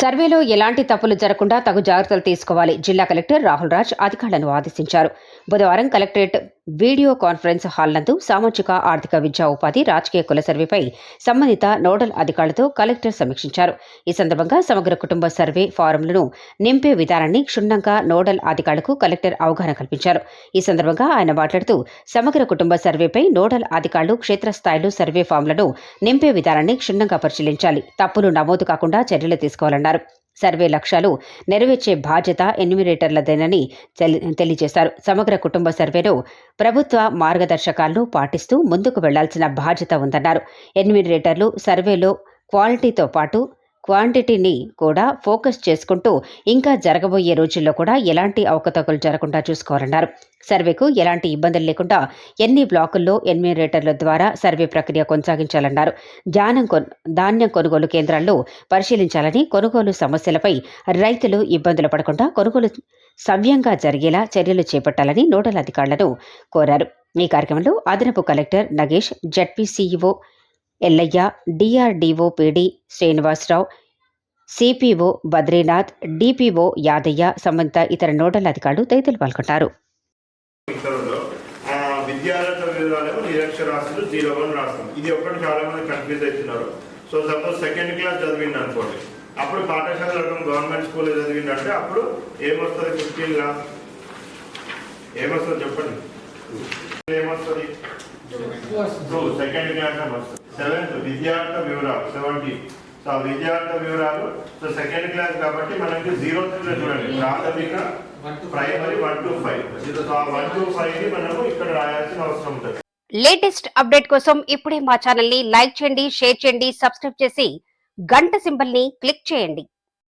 సర్వేలో ఎలాంటి తప్పులు జరగకుండా తగు జాగ్రత్తలు తీసుకోవాలి. జిల్లా కలెక్టర్ రాహుల్ రాజ్ అధికారులను ఆదేశించారు. బుధవారం కలెక్టరేట్ వీడియో కాన్ఫరెన్స్ హాల్ నందు సామాజిక ఆర్థిక విద్యా ఉపాధి రాజకీయ కుల సర్వేపై సంబంధిత నోడల్ అధికారులతో కలెక్టర్ సమీక్షించారు. ఈ సందర్భంగా సమగ్ర కుటుంబ సర్వే ఫారంలను నింపే విధానాన్ని క్షుణ్ణంగా నోడల్ అధికారులకు కలెక్టర్ అవగాహన కల్పించారు. ఈ సందర్భంగా ఆయన మాట్లాడుతూ సమగ్ర కుటుంబ సర్వేపై నోడల్ అధికారులు క్షేత్రస్థాయిలో సర్వే ఫామ్లను నింపే విధానాన్ని క్షుణ్ణంగా పరిశీలించాలి. తప్పులు నమోదు కాకుండా చర్యలు తీసుకోవాలన్నారు సర్వే లక్ష్యాలు నెరవేర్చే బాధ్యత ఎన్యూమిరేటర్లదేనని తెలి- తెలియజేశారు. సమగ్ర కుటుంబ సర్వేలో ప్రభుత్వ మార్గదర్శకాలను పాటిస్తూ ముందుకు వెళ్ళాల్సిన బాధ్యత ఉందన్నారు. ఎన్యూమిరేటర్లు సర్వేలో క్వాలిటీతో పాటు క్వాంటిటీని కూడా ఫోకస్ చేసుకుంటూ ఇంకా జరగబోయే రోజుల్లో కూడా ఎలాంటి అవకతవకలు జరగకుండా చూసుకోవాలన్నారు. సర్వేకు ఎలాంటి ఇబ్బందులు లేకుండా ఎన్ని బ్లాకుల్లో ఎన్మిరేటర్ల ద్వారా సర్వే ప్రక్రియ కొనసాగించాలన్నారు. ధాన్యం ధాన్యం కొనుగోలు కేంద్రాల్లో పరిశీలించాలని కొనుగోలు సమస్యలపై రైతులు ఇబ్బందులు పడకుండా కొనుగోలు సవ్యంగా జరిగేలా చర్యలు చేపట్టాలని నోడల్ అధికారులను కోరారు. ఈ కార్యక్రమంలో అదనపు collector Nagesh ZP CEO Ellaiah DRDO PD Srinivasarao CPO Badrinath DPO Yadaiah సంబంధిత ఇతర నోడల్ అధికారులు తదితరులు పాల్గొంటారు. విద్యార్థుల వివరాలు నిరక్షరాస్యులు జీరో వన్ రాస్తాం ఇది ఒక్కటి చాలా మంది కన్ఫ్యూజ్ అవుతున్నారు. సో సపోజ్ సెకండ్ క్లాస్ చదివింది అనుకోండి. అప్పుడు పాఠశాల గవర్నమెంట్ స్కూల్ చదివింది అంటే అప్పుడు ఏమొస్తుంది ఫిఫ్టీన్ లా? ఏమొస్తుంది చెప్పండి? ఏమొస్తుంది? సెకండ్ క్లాస్ వస్తుంది సెవెంత్ విద్యార్థ వివరాలు సెవెంటీన్ సో ఆ విద్యార్థ వివరాలు సో సెకండ్ క్లాస్ కాబట్టి మనకి జీరో త్రీలో చూడండి. ప్రాథమిక primary one two five. So ఆ వన్ టు ఫైవ్ని మనము ఇక్కడ రాయాల్సిన అవసరం ఉంటుంది. లేటెస్ట్ అప్డేట్ కోసం ఇప్పుడే మా ఛానల్ని లైక్ చేయండి షేర్ చేయండి సబ్స్క్రైబ్ చేసి గంట సింబల్ని క్లిక్ చేయండి.